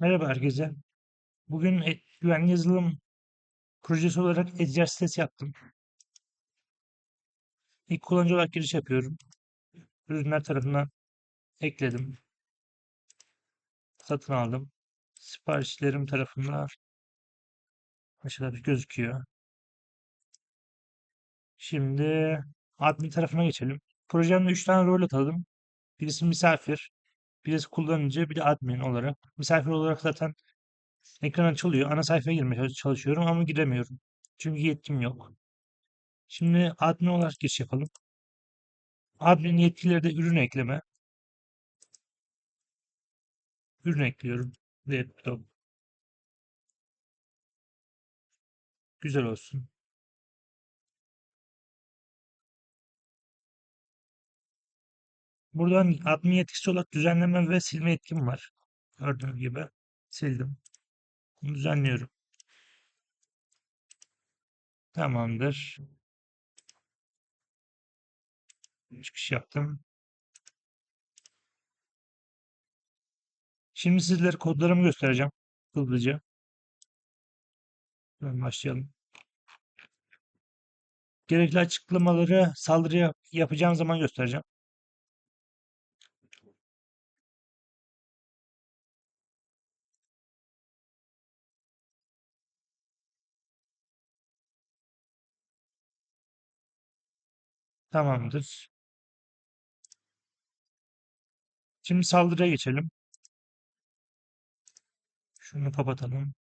Merhaba herkese. Bugün e- güvenli yazılım projesi olarak egzersiz test yaptım. İlk kullanıcı olarak giriş yapıyorum. Ürünler tarafından ekledim. Satın aldım. Siparişlerim tarafından aşağıda bir gözüküyor. Şimdi admin tarafına geçelim. Projemde 3 tane rol atadım. Birisi misafir, birisi kullanıcı, bir de admin olarak. Misafir olarak zaten ekran açılıyor. Ana sayfaya girmeye çalışıyorum ama giremiyorum. Çünkü yetkim yok. Şimdi admin olarak giriş yapalım. Admin yetkileri de ürün ekleme. Ürün ekliyorum. Laptop. Güzel olsun. Buradan admin yetkisi olarak düzenleme ve silme yetkim var. Gördüğünüz gibi sildim. Bunu düzenliyorum. Tamamdır. Çıkış yaptım. Şimdi sizlere kodlarımı göstereceğim. Hızlıca. Hemen başlayalım. Gerekli açıklamaları saldırı yapacağım zaman göstereceğim. Tamamdır. Şimdi saldırıya geçelim. Şunu kapatalım.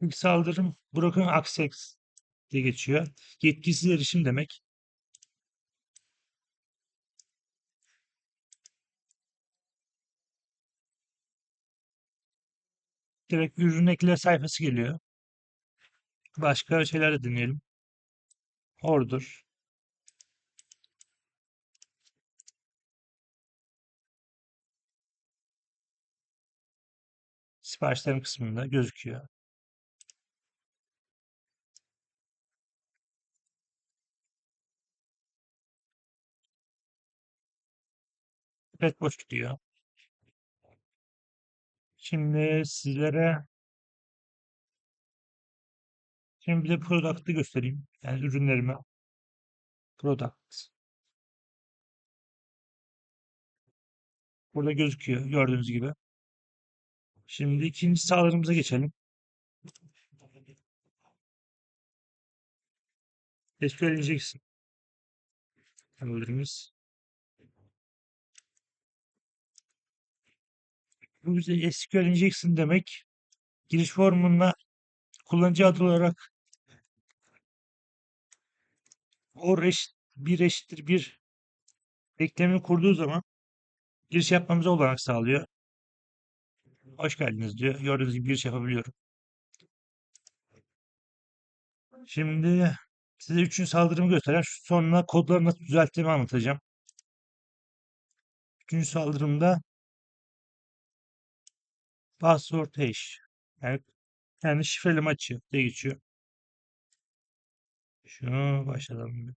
İlk saldırım broken access diye geçiyor. Yetkisiz erişim demek. Direkt ürün ekle sayfası geliyor. Başka şeyler de deneyelim. Order. Siparişlerin kısmında gözüküyor. Evet boş gidiyor. Şimdi sizlere şimdi bir de product'ı göstereyim. Yani ürünlerimi. Product. Burada gözüküyor gördüğünüz gibi. Şimdi ikinci sağlarımıza geçelim. SQL injection. Ürünlerimiz. Bu bize SQL injection demek. Giriş formuna kullanıcı adı olarak or eşit, bir eşittir bir eklemini kurduğu zaman giriş yapmamıza olanak sağlıyor. Hoş geldiniz diyor. Gördüğünüz gibi giriş yapabiliyorum. Şimdi size üçüncü saldırımı gösteren sonra kodları nasıl düzelttiğimi anlatacağım. Üçüncü saldırımda password hash yani, yani şifreleme açı diye geçiyor. Şunu başlayalım.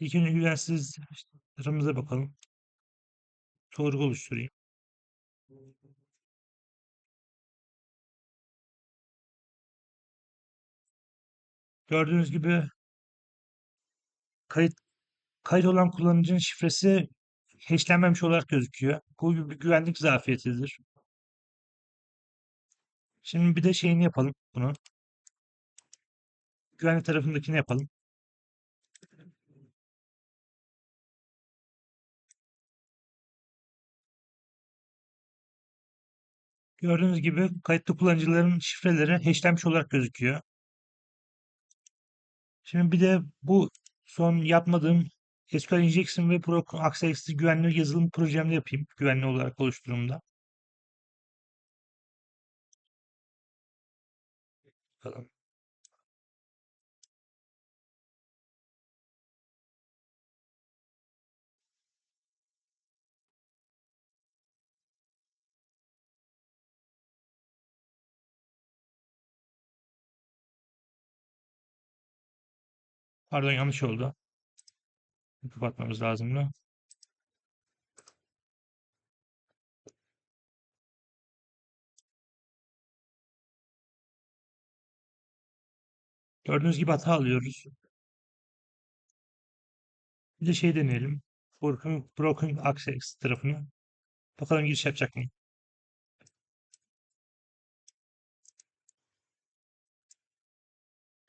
İlk önce güvensizliklerimize bakalım. Sorgu oluşturayım. Gördüğünüz gibi kayıt kayıt olan kullanıcının şifresi hashlenmemiş olarak gözüküyor. Bu bir güvenlik zafiyetidir. Şimdi bir de şeyini yapalım bunu. Güvenlik tarafındakini yapalım. Gördüğünüz gibi kayıtlı kullanıcıların şifreleri hashlenmiş olarak gözüküyor. Şimdi bir de bu son yapmadığım SQL Injection ve Pro Access'li güvenli yazılım projemde yapayım. Güvenli olarak oluşturumda. Bakalım. Pardon yanlış oldu. Kapatmamız lazımdı. Gördüğünüz gibi hata alıyoruz. Bir de şey deneyelim. Broken, broken access tarafını. Bakalım giriş yapacak mı?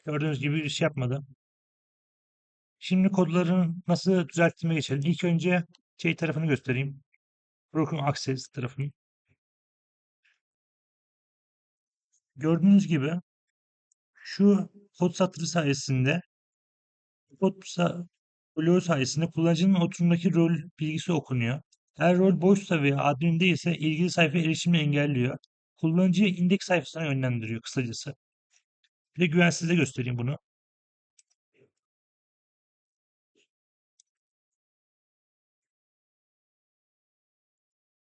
Gördüğünüz gibi giriş yapmadı. Şimdi kodları nasıl düzelttiğime geçelim. İlk önce şey tarafını göstereyim. Broken access tarafını. Gördüğünüz gibi şu kod satırı sayesinde kod sa- bloğu sayesinde kullanıcının oturumdaki rol bilgisi okunuyor. Eğer rol boşsa veya admin değilse ilgili sayfaya erişimi engelliyor. Kullanıcıyı indeks sayfasına yönlendiriyor kısacası. Bir de güvensizde göstereyim bunu.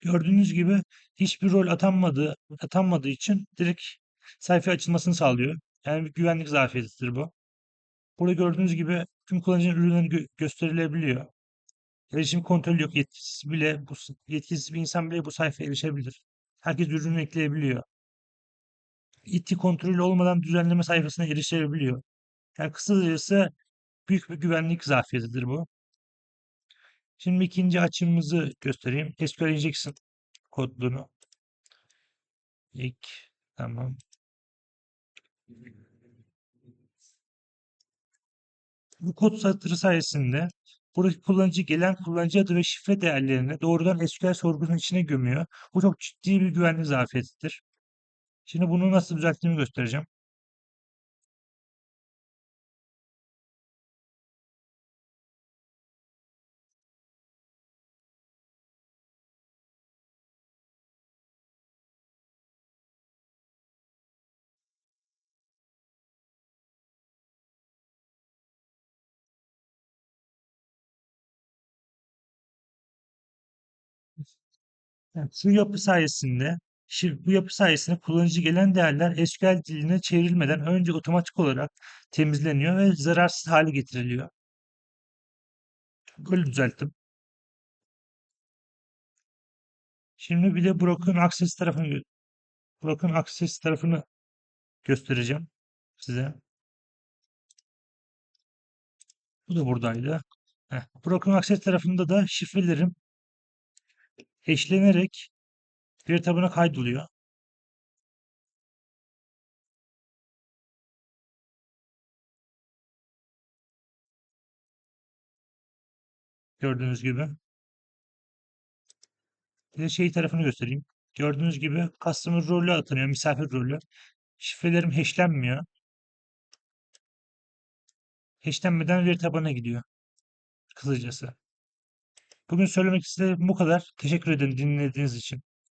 Gördüğünüz gibi hiçbir rol atanmadığı, atanmadığı için direkt sayfa açılmasını sağlıyor. Yani bir güvenlik zafiyetidir bu. Burada gördüğünüz gibi tüm kullanıcının ürünleri gö- gösterilebiliyor. Erişim kontrolü yok. Yetkisiz bile bu yetkisiz bir insan bile bu sayfaya erişebilir. Herkes ürünü ekleyebiliyor. İT kontrolü olmadan düzenleme sayfasına erişebiliyor. Yani kısacası büyük bir güvenlik zafiyetidir bu. Şimdi ikinci açımızı göstereyim. SQL Injection kodluğunu. İlk tamam. Bu kod satırı sayesinde buradaki kullanıcı gelen kullanıcı adı ve şifre değerlerini doğrudan SQL sorgunun içine gömüyor. Bu çok ciddi bir güvenlik zafiyetidir. Şimdi bunu nasıl düzelttiğimi göstereceğim. Evet, Şu yapı sayesinde bu yapı sayesinde kullanıcı gelen değerler SQL diline çevrilmeden önce otomatik olarak temizleniyor ve zararsız hale getiriliyor. Böyle düzelttim. Şimdi bir de broken access tarafını broken access tarafını göstereceğim size. Bu da buradaydı. Heh. Broken access tarafında da şifrelerim hashlenerek veri tabanına kaydoluyor. Gördüğünüz gibi. De şey tarafını göstereyim. Gördüğünüz gibi customer rolü atanıyor. Misafir rolü. Şifrelerim hashlenmiyor. Hashlenmeden veri tabanına gidiyor. Kısacası. Bugün söylemek istediğim bu kadar. Teşekkür ederim dinlediğiniz için.